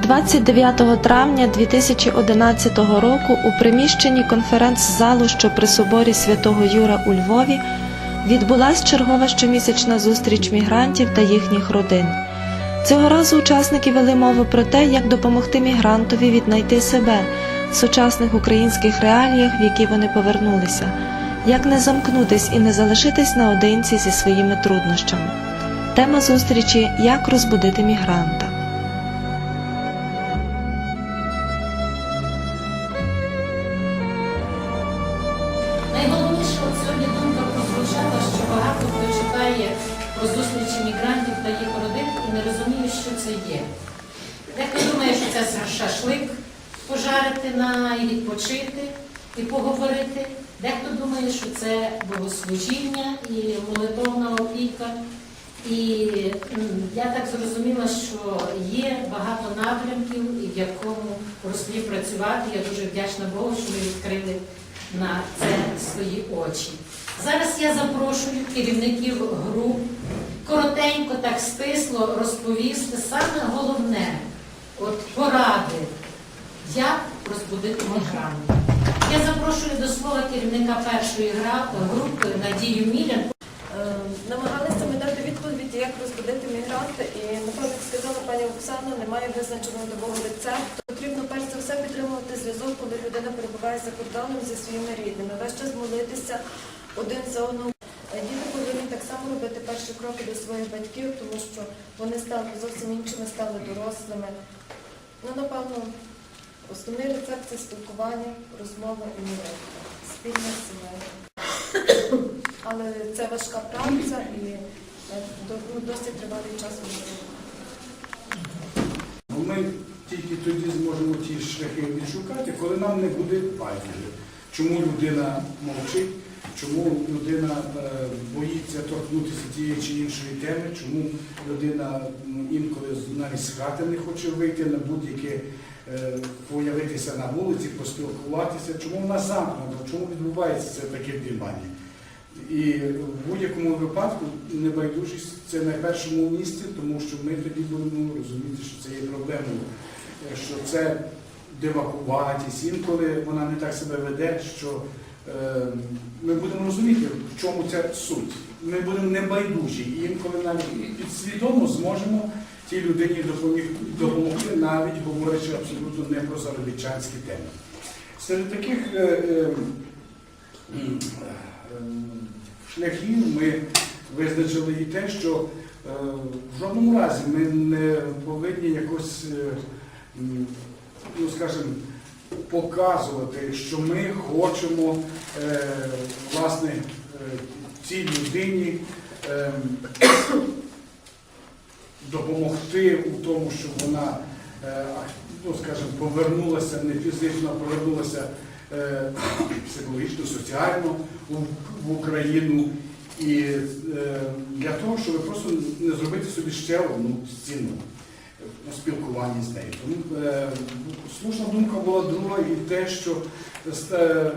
29 травня 2011 року у приміщенні конференц-залу, що при соборі святого Юра у Львові, відбулась чергова щомісячна зустріч мігрантів та їхніх родин. Цього разу учасники вели мову про те, як допомогти мігрантові віднайти себе в сучасних українських реаліях, в які вони повернулися, як не замкнутись і не залишитись наодинці зі своїми труднощами. Тема зустрічі Як розбудити мігранта. Богослужіння і молитовна опіка. І я так зрозуміла, що є багато напрямків, в якому руслі працювати. Я дуже вдячна Богу, що ви відкрили на це свої очі. Зараз я запрошую керівників груп коротенько, так стисло розповісти саме головне, от поради, як розбудити мігрантів. Я запрошую до слова керівника першої групи Надію Мілян. Е, Намагалися ми дати відповідь, як розбудити мігранта, і напевно, сказала пані Оксана, немає визначеного такого рецепту. Потрібно перш за все підтримувати зв'язок, коли людина перебуває за кордоном зі своїми рідними. Весь час молитися один за одним. Е, Діти повинні так само робити перші кроки до своїх батьків, тому що вони стали зовсім іншими, стали дорослими. Ну, напевно, основний рецепт це спілкування, розмова і молитва. Спільна сімейна. Але це важка праця і е, ну, досить тривалий час. Ну, Ми тільки тоді зможемо ті шляхи відшукати, коли нам не буде байдуже. Чому людина мовчить, чому людина е, боїться торкнутися тієї чи іншої теми, чому людина інколи навіть з хати не хоче вийти на будь-яке появитися на вулиці, поспілкуватися, чому вона замкнута, чому відбувається це таке дрімання. І в будь-якому випадку небайдужість це на першому місці, тому що ми тоді будемо розуміти, що це є проблемою, е, що це девакуватість, інколи вона не так себе веде, що е, ми будемо розуміти, в чому ця суть. Ми будемо небайдужі, і інколи навіть підсвідомо зможемо тій людині допомогти, навіть говорячи абсолютно не про заробітчанські теми. Серед таких е, е, м, е, шляхів ми визначили і те, що е, в жодному разі ми не повинні якось, ну скажімо, показувати, що ми хочемо е, власне е, цій людині е, допомогти у тому, щоб вона, ну скажімо, повернулася не фізично, а повернулася психологічно, соціально в, Україну. І для того, щоб просто не зробити собі ще одну стіну у спілкуванні з нею. Тому е, слушна думка була друга і те, що е,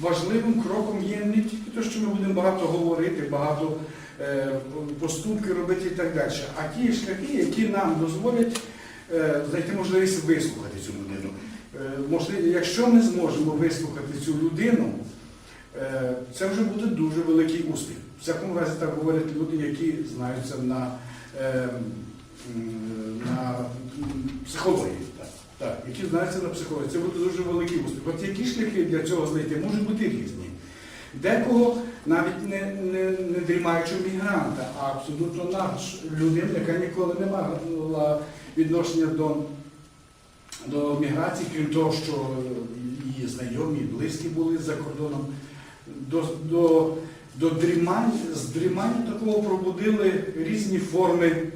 важливим кроком є не тільки те, що ми будемо багато говорити, багато е, поступки робити і так далі, а ті шляхи, які нам дозволять знайти можливість вислухати цю людину. Можливо, якщо ми зможемо вислухати цю людину, це вже буде дуже великий успіх. В всякому разі так говорять люди, які знаються на, на психології. Так, так, які знаються на психології. Це буде дуже великий успіх. От які шляхи для цього знайти можуть бути різні. Декого навіть не, не, не дрімаючи мігранта, а абсолютно наш людина, яка ніколи не мала відношення до, до міграції, крім того, що її знайомі, близькі були за кордоном, до, до, до дрімань, з дрімання такого пробудили різні форми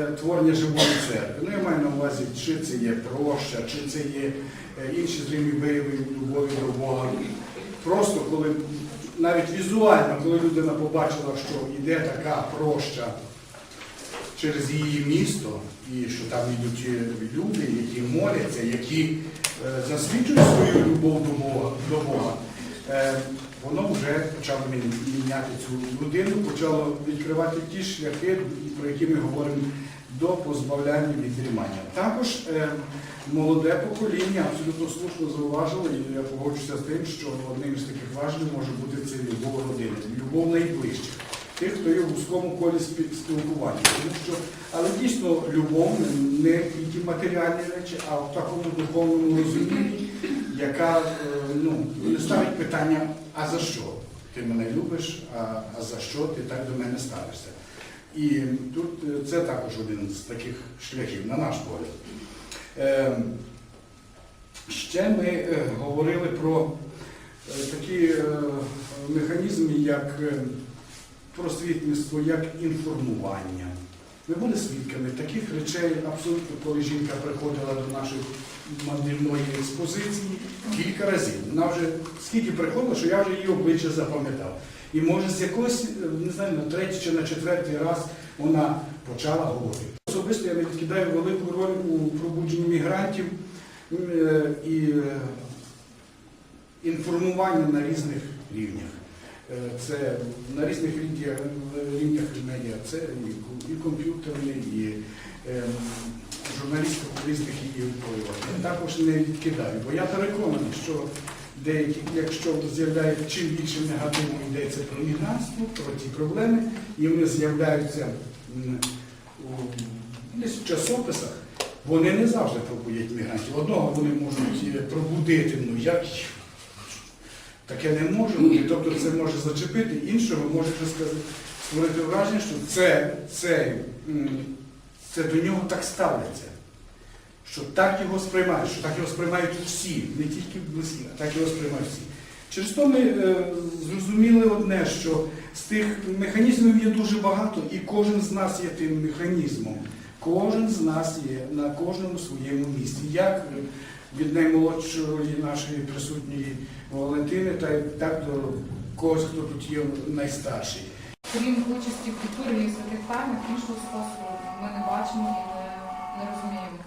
творення живої церкви. Ну, я маю на увазі, чи це є проща, чи це є е, інші зримі вияви любові до Бога. Просто коли навіть візуально, коли людина побачила, що йде така проща через її місто, і що там йдуть е, люди, які моляться, які е, засвідчують свою любов до Бога, до Бога. Воно вже почало міняти цю людину, почало відкривати ті шляхи, про які ми говоримо до позбавляння від дрімання. Також е, молоде покоління абсолютно слушно зауважило, і я погоджуся з тим, що одним з таких важливих може бути це любов родини, любов найближчих, тих, хто є в вузькому колі спі- спілкування. Тому що, але дійсно любов не тільки матеріальні речі, а в такому духовному розумінні, яка е, ну, не ставить питання, а за що? Ти мене любиш, а, а за що ти так до мене ставишся? І тут е, це також один з таких шляхів, на наш погляд. Е, Ще ми е, говорили про е, такі е, механізми, як е, просвітництво, як інформування. Ми були свідками таких речей абсолютно, коли жінка приходила до нашої мандрівної експозиції кілька разів. Вона вже скільки приходила, що я вже її обличчя запам'ятав. І може з якогось, е, не знаю, на третій чи на четвертий раз вона почала говорити. Особисто я відкидаю велику роль у пробудженні мігрантів е, і е, інформування на різних рівнях. Це на різних рівнях, це і, ку- і ем, журналістика різних її впливах. Я також не відкидаю, бо я переконаний, що деякі, якщо з'являється чим більше негативу йдеться про мігрантство, про ті проблеми, і вони з'являються десь в часописах, вони не завжди пробудять мігрантів. Одного вони можуть е, пробудити, ну як таке не може тобто це може зачепити, іншого може сказати, створити враження, що це, це, це до нього так ставляться. Що так його сприймають, що так його сприймають всі, не тільки близькі, а так його сприймають всі. Через то ми е, зрозуміли одне, що з тих механізмів є дуже багато, і кожен з нас є тим механізмом. Кожен з нас є на кожному своєму місці. Як від наймолодшої нашої присутньої Валентини, та й так до когось, хто тут є найстарший. Крім участі в культурі і святих тайнах, іншого способу ми не бачимо і не, не розуміємо.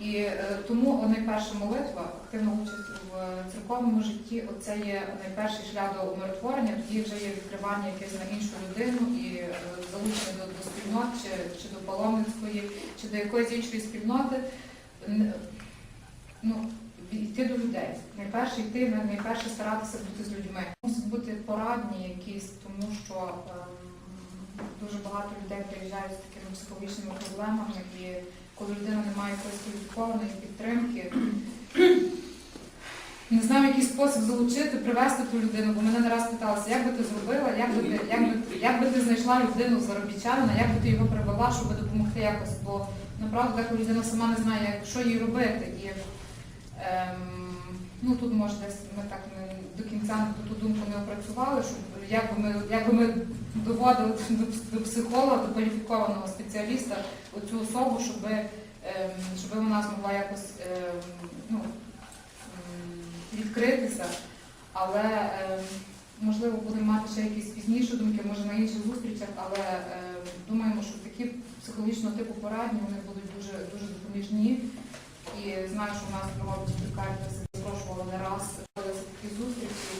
І е, тому найперша молитва, активна участь в церковному житті, оце є найперший шлях до умиротворення, тоді вже є відкривання якесь на іншу людину і е, залучення до, до спільнот, чи, чи до паломницької, чи до якоїсь іншої спільноти. Ну, йти до людей. Найперше йти, найперше старатися бути з людьми. Мусить бути порадні якісь, тому що ем, дуже багато людей приїжджають з такими психологічними проблемами, і коли людина не має якоїсь кваліфікованої підтримки, не знаю, який спосіб залучити, привести ту людину, бо мене не раз питалися, як би ти зробила, як би ти, як би, як би ти знайшла людину заробітчанина, як би ти його привела, щоб допомогти якось, бо направду деколи людина сама не знає, що їй робити. І, ем, ну, тут може десь ми так не, до кінця ту думку не опрацювали, щоб як би ми, як би ми доводили до, психолога, до кваліфікованого спеціаліста оцю особу, щоб, ем, щоб вона змогла якось ем, ну, відкритися. Але ем, можливо будемо мати ще якісь пізніші думки, може на інших зустрічах, але ем, думаємо, що такі психологічного типу порадні вони будуть дуже дуже допоміжні. І знаю, що в нас проводить Карітас запрошували не раз такі зустрічі.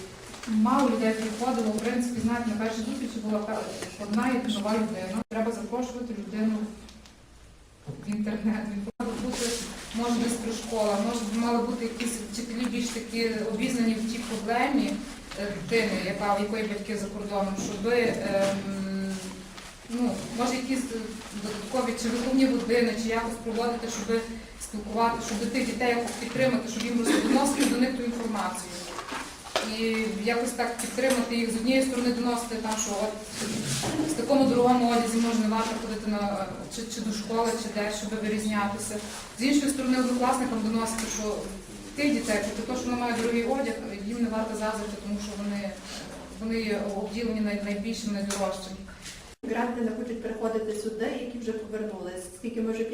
Мало людей приходило, в принципі, знаєте, на першій зустрічі була одна і нова людина. Треба запрошувати людину в інтернет. Мав бути, може, десь при школах, може мали бути якісь вчителі більш такі обізнані в тій проблемі е, дитини, яка, в якої батьки за кордоном, щоб ем, ну, може якісь додаткові чи виховні години, чи якось проводити, щоб спілкувати, щоб тих дітей якось підтримати, щоб їм доносити до них ту інформацію. І якось так підтримати їх з однієї сторони доносити там, що от в такому дорогому одязі може не варто ходити на чи, чи до школи, чи десь, щоб вирізнятися. З іншої сторони, однокласникам доносити, що тих дітей, тобто те, що вони мають дорогий одяг, їм не варто заздрити, тому що вони, вони обділені найбільшим, найдорожчим. Мігранти не хочуть приходити сюди, які вже повернулись. Скільки ми вже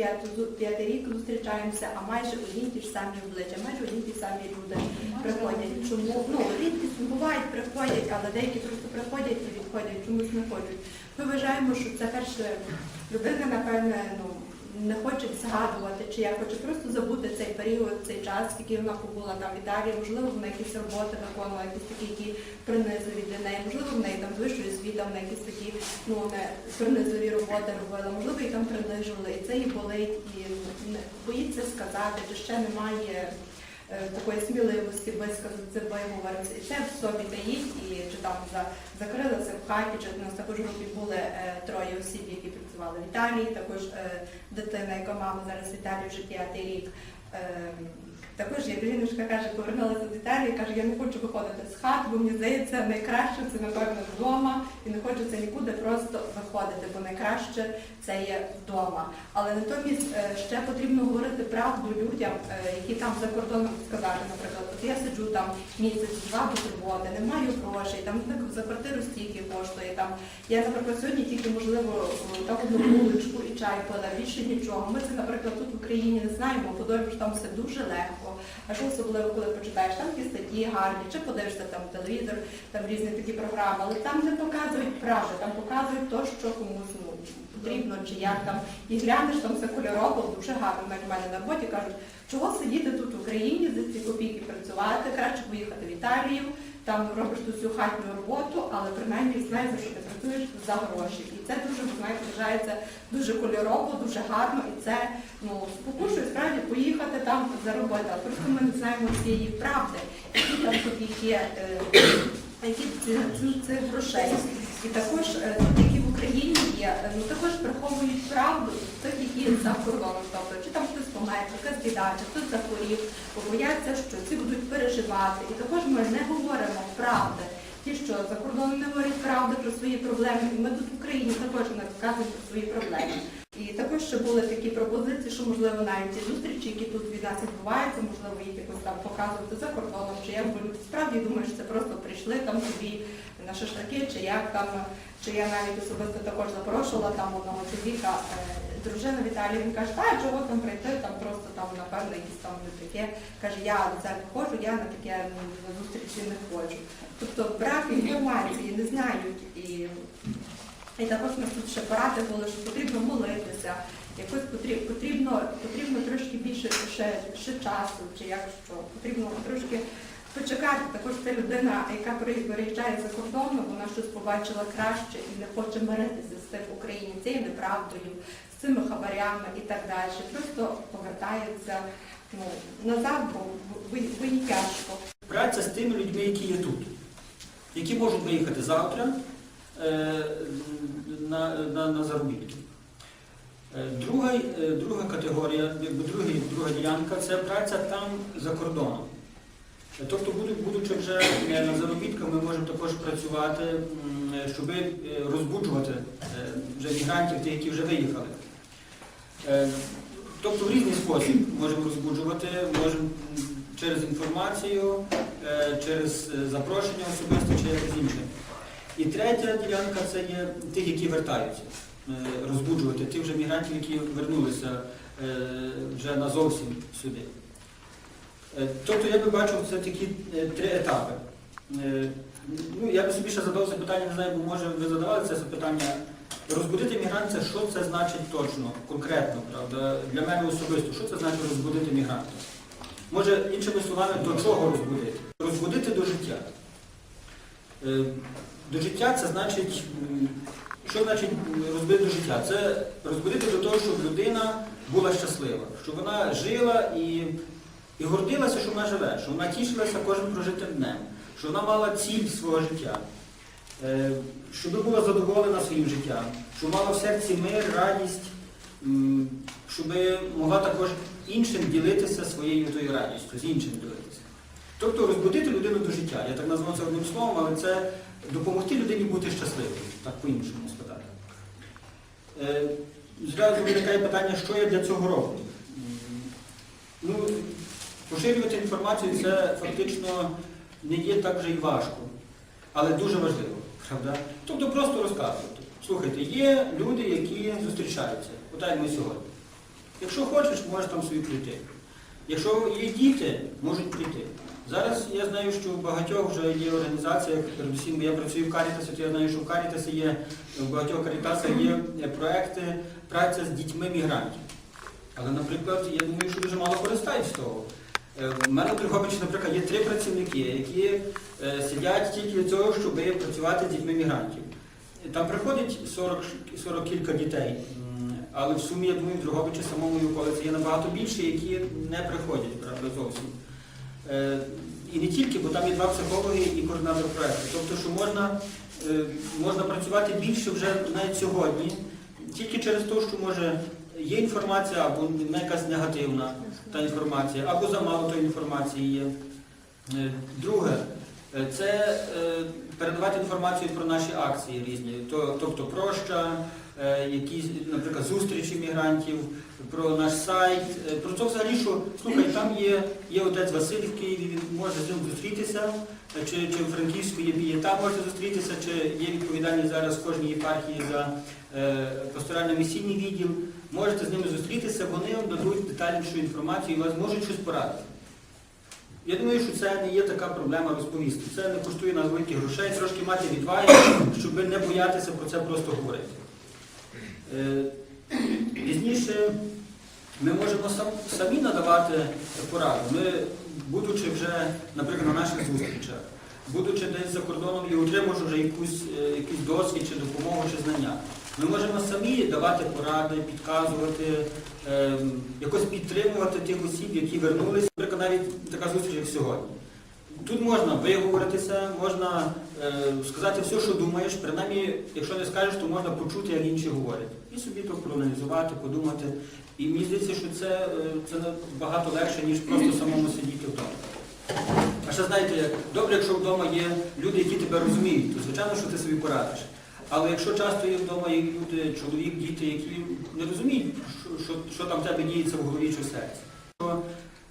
п'ятий рік зустрічаємося, а майже одні ті ж самі обличчя, майже одні ті самі люди приходять. Чому ну рідкість бувають, приходять, але деякі просто приходять і відходять, чомусь не хочуть. Ми вважаємо, що це перше людина, напевне, ну не хоче згадувати, чи як хоче просто забути цей період, цей час, який вона побула там в Італії, можливо, вона якісь роботи виконувала, якісь такі, які принизові для неї, можливо, в неї там вищою освіта, вона якісь такі ну, не принизові роботи робила, можливо, її там принижували, і це їй болить, і боїться сказати, чи ще немає е, такої сміливості висказати це виговорити. І це в собі таїть, і чи там за, закрилася в хаті, чи у нас також в групі були е, троє осіб, які працювали в Італії, також е, дитина, яка мама зараз в Італії вже п'ятий рік. Е, також жіночка каже, повернулася з Італії, каже, я не хочу виходити з хати, бо мені здається, найкраще це напевно вдома, і не хочеться нікуди просто виходити, бо найкраще це є вдома. Але натомість ще потрібно говорити правду людям, які там за кордоном сказати, наприклад, от я сиджу там місяць-два без роботи, не маю грошей, там за квартиру стільки коштує. Там я, наприклад, сьогодні тільки можливо так одну булочку і чай пила, більше нічого. Ми це, наприклад, тут в Україні не знаємо, подумаємо, що там все дуже легко. А що особливо, коли почитаєш там ті статті гарні, чи подивишся там телевізор, там різні такі програми, але там не показують правду, там показують то, що комусь ну, потрібно, чи як там. І глянеш, там все кольорово, дуже гарно в мене на роботі кажуть, чого сидіти тут в Україні, за ці копійки працювати, краще поїхати в Італію, там робиш ту всю хатню роботу, але принаймні знаєш, що ти працюєш за гроші. І це дуже вважається дуже кольорово, дуже гарно, і це ну спокушує справді поїхати там заробити. Але просто ми не знаємо цієї правди, які там тобі є, е, які цих грошей. І також е, тут, які в Україні є, е, ну також приховують правду тих, які за кордоном. Тобто, чи там хтось помер, якась біда, чи хтось захворів, бо бояться, що ці будуть переживати. І також ми не говоримо правди. Ті, що за кордоном не говорять правди про свої проблеми, і ми тут в Україні також не розказуємо про свої проблеми. І також ще були такі пропозиції, що можливо навіть ці зустрічі, які тут від нас відбуваються, можливо, їх якось там показувати за кордоном, як бо люди справді думаю, що це просто прийшли там собі на шашлики, чи як там, чи я навіть особисто також запрошувала там одного чоловіка, е, дружина Віталій, він каже, а чого там прийти, там просто там, напевно, якісь там не таке. Каже, я до церкви ходжу, я на таке зустрічі не ходжу. Тобто брак інформації, не знають і і також ми тут ще поради були, що потрібно молитися, якось потрібно, потрібно, потрібно трошки більше ще, ще часу, чи як що, потрібно трошки почекати. Також це людина, яка переїжджає за кордоном, вона щось побачила краще і не хоче миритися з тим в Україні, цією неправдою, з цими хабарями і так далі. Просто повертається ну, назад, бо, бо тяжко. Праця з тими людьми, які є тут, які можуть виїхати завтра е, на, на, на заробітки. Е, Друга, е, друга категорія, друга ділянка це праця там за кордоном. Тобто, будучи вже е, на заробітках, ми можемо також працювати, е, щоб е, розбуджувати вже мігрантів, тих, які вже виїхали. Тобто в різний спосіб можемо розбуджувати, можемо через інформацію, через запрошення особисто чи якось інше. І третя ділянка це є тих, які вертаються, розбуджувати тих вже мігрантів, які вернулися вже назовсім сюди. Е, Тобто я би бачив це такі е, три етапи. Е, Ну, я би собі ще задав запитання, не знаю, бо може ви задавали це запитання. Розбудити мігранта, що це значить точно, конкретно, правда, для мене особисто, що це значить розбудити мігранта? Може, іншими словами, до чого розбудити? Розбудити до життя. До життя це значить, що значить розбудити до життя? Це розбудити до того, щоб людина була щаслива, щоб вона жила і, і гордилася, що вона живе, що вона тішилася кожним прожитим днем, що вона мала ціль свого життя, е, щоб була задоволена своїм життям, щоб мала в серці мир, радість, щоб могла також іншим ділитися своєю тою радістю, з іншим ділитися. Тобто розбудити людину до життя. Я так назвав це одним словом, але це допомогти людині бути щасливою, так по-іншому сказати. Е, Зразу виникає питання, що я для цього роблю. Ну, поширювати інформацію це фактично не є так вже і важко, але дуже важливо, правда? Тобто просто розказувати. Слухайте, є люди, які зустрічаються, отак як ми сьогодні. Якщо хочеш, можеш там собі прийти. Якщо є діти, можуть прийти. Зараз я знаю, що в багатьох вже є організація, передусім я працюю в Карітасі, то я знаю, що в Карітасі є, в багатьох Карітасах є е, проекти праця з дітьми мігрантів. Але, наприклад, я думаю, що дуже мало користаються з того. Е, У мене в Дрогобичі, наприклад, є три працівники, які е, сидять тільки для цього, щоб працювати з дітьми мігрантів. Там приходить 40, 40 кілька дітей, але в сумі, я думаю, в Дрогобичі самому і околиці є набагато більше, які не приходять правда, зовсім. Е, І не тільки, бо там є два психологи і координатор проєкту. Тобто, що можна, е, можна працювати більше вже навіть сьогодні, тільки через те, що може є інформація або якась негативна та інформація, або замало тої інформації є. Е, Друге, е, це е, передавати інформацію про наші акції різні, тобто проща, якісь, наприклад, зустрічі мігрантів, про наш сайт, про це взагалі, що слухай, там є, є отець Василь в Києві, він може з ним зустрітися, чи, чи в Франківську є пієта, можете зустрітися, чи є відповідальність зараз кожній єпархії за пасторально-місійний відділ. Можете з ними зустрітися, вони вам дадуть детальнішу інформацію і вас можуть щось порадити. Я думаю, що це не є така проблема розповісти. Це не коштує нас великих грошей, трошки мати відваги, щоб не боятися про це просто говорити. Е, Пізніше ми можемо самі надавати пораду. Ми, будучи вже, наприклад, на наших зустрічах, будучи десь за кордоном і отримавши вже якусь, е, якийсь досвід чи допомогу чи знання, ми можемо самі давати поради, підказувати, ем, якось підтримувати тих осіб, які вернулися. Наприклад, навіть така зустріч, як сьогодні. Тут можна виговоритися, можна е, сказати все, що думаєш, принаймні, якщо не скажеш, то можна почути, як інші говорять. І собі то проаналізувати, подумати. І мені здається, що це, е, це набагато легше, ніж просто самому сидіти вдома. А ще знаєте, добре, якщо вдома є люди, які тебе розуміють, то звичайно, що ти собі порадиш. Але якщо часто є вдома є люди, чоловік, діти, які не розуміють, що, що, що там в тебе діється в голові чи в серці. То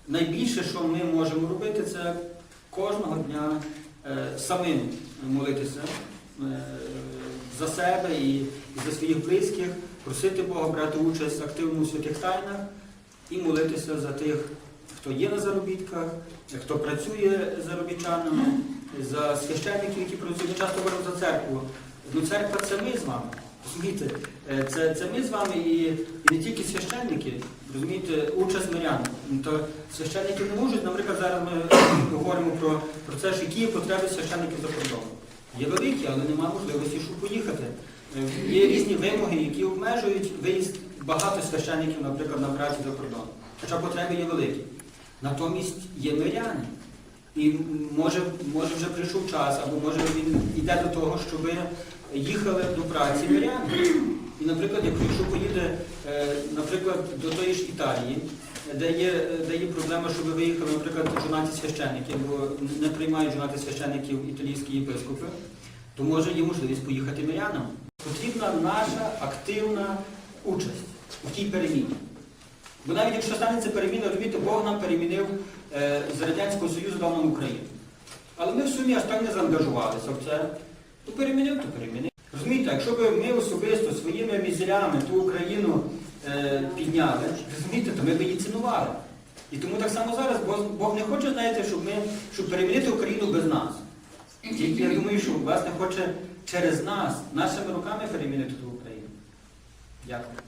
найбільше, що ми можемо робити, це кожного дня е, самим молитися е, за себе і, і за своїх близьких, просити Бога брати участь активно у святих тайнах і молитися за тих, хто є на заробітках, хто працює заробітчанами, за священників, які працюють. Часто говоримо за церкву. Ну, церква це ми з вами. Розумієте, Е, це, це ми з вами і, і не тільки священники, розумієте, участь мирян. Ну, То священники не можуть, наприклад, зараз ми говоримо про, про це, що які потреби священників за кордоном. Є великі, але немає можливості, щоб поїхати. Е, Є різні вимоги, які обмежують виїзд багато священників, наприклад, на працю за кордон. Хоча потреби є великі. Натомість є миряни. І може, може вже прийшов час, або може він йде до того, щоб їхали до праці миряни. І, наприклад, якщо поїде, е, наприклад, до тої ж Італії, де є, де є проблема, щоб виїхали, наприклад, жонаті священники, бо не приймають жонаті священників італійські єпископи, то може є можливість поїхати мирянам. Потрібна наша активна участь у тій переміні. Бо навіть якщо станеться переміна, розумієте, Бог нам перемінив е, з Радянського Союзу дав нам Україну. Але ми в сумі аж так не заангажувалися в це. То перемінив, то перемінив. Розумієте, якщо б ми особисто своїми мізерями ту Україну е, підняли, розумієте, то ми б її цінували. І тому так само зараз Бог не хоче, знаєте, щоб ми щоб перемінити Україну без нас. Тільки я думаю, що власне хоче через нас, нашими руками перемінити ту Україну. Дякую.